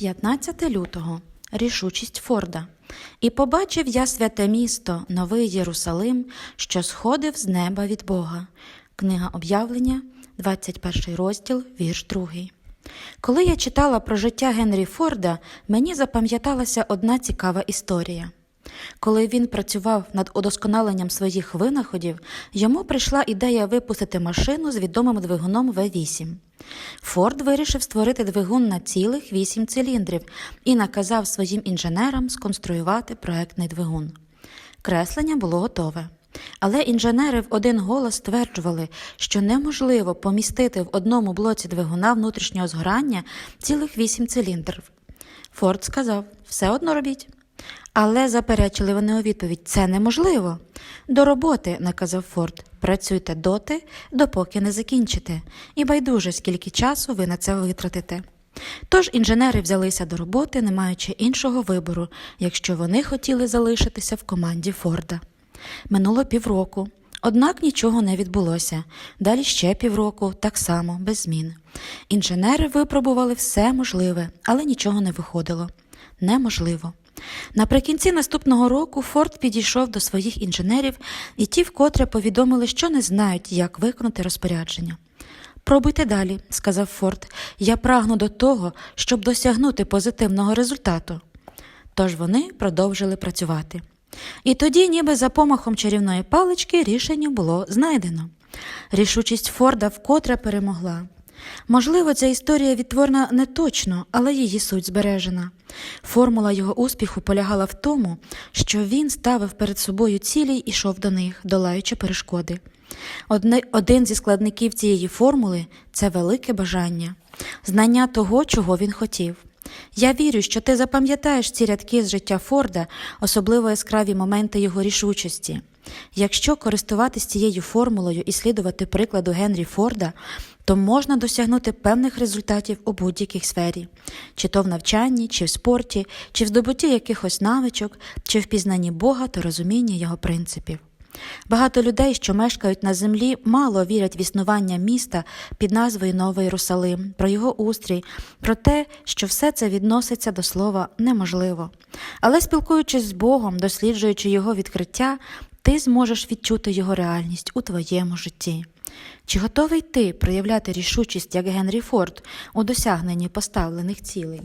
15 лютого рішучість Форда. І побачив я святе місто, новий Єрусалим, що сходив з неба від Бога. Книга об'явлення, 21 розділ, вірш 2. Коли я читала про життя Генрі Форда, мені запам'яталася одна цікава історія. Коли він працював над удосконаленням своїх винаходів, йому прийшла ідея випустити машину з відомим двигуном В8. Форд вирішив створити двигун на цілих 8 циліндрів і наказав своїм інженерам сконструювати проектний двигун. Креслення було готове. Але інженери в один голос стверджували, що неможливо помістити в одному блоці двигуна внутрішнього згорання цілих 8 циліндрів. Форд сказав: все одно робіть. Але заперечили вони у відповідь: це неможливо. До роботи, наказав Форд, працюйте доти, допоки не закінчите, і байдуже, скільки часу ви на це витратите. Тож інженери взялися до роботи, не маючи іншого вибору, якщо вони хотіли залишитися в команді Форда. Минуло півроку. Однак нічого не відбулося. Далі ще півроку, так само, без змін. Інженери випробували все можливе, але нічого не виходило. Неможливо. Наприкінці наступного року Форд підійшов до своїх інженерів, і ті вкотре повідомили, що не знають, як виконати розпорядження. Пробуйте далі, сказав Форд. Я прагну до того, щоб досягнути позитивного результату. Тож вони продовжили працювати. І тоді, ніби за помахом чарівної палички, рішення було знайдено. Рішучість Форда вкотре перемогла. Можливо, ця історія відтворена не точно, але її суть збережена. Формула його успіху полягала в тому, що він ставив перед собою цілі і йшов до них, долаючи перешкоди. Одне, один зі складників цієї формули це велике бажання, знання того, чого він хотів. Я вірю, що ти запам'ятаєш ці рядки з життя Форда, особливо яскраві моменти його рішучості. Якщо користуватись цією формулою і слідувати прикладу Генрі Форда, то можна досягнути певних результатів у будь-якій сфері, чи то в навчанні, чи в спорті, чи в здобутті якихось навичок, чи в пізнанні Бога та розумінні його принципів. Багато людей, що мешкають на землі, мало вірять в існування міста під назвою Новий Єрусалим, про його устрій, про те, що все це відноситься до слова неможливо. Але спілкуючись з Богом, досліджуючи його відкриття, ти зможеш відчути його реальність у твоєму житті. Чи готовий ти проявляти рішучість як Генрі Форд у досягненні поставлених цілей?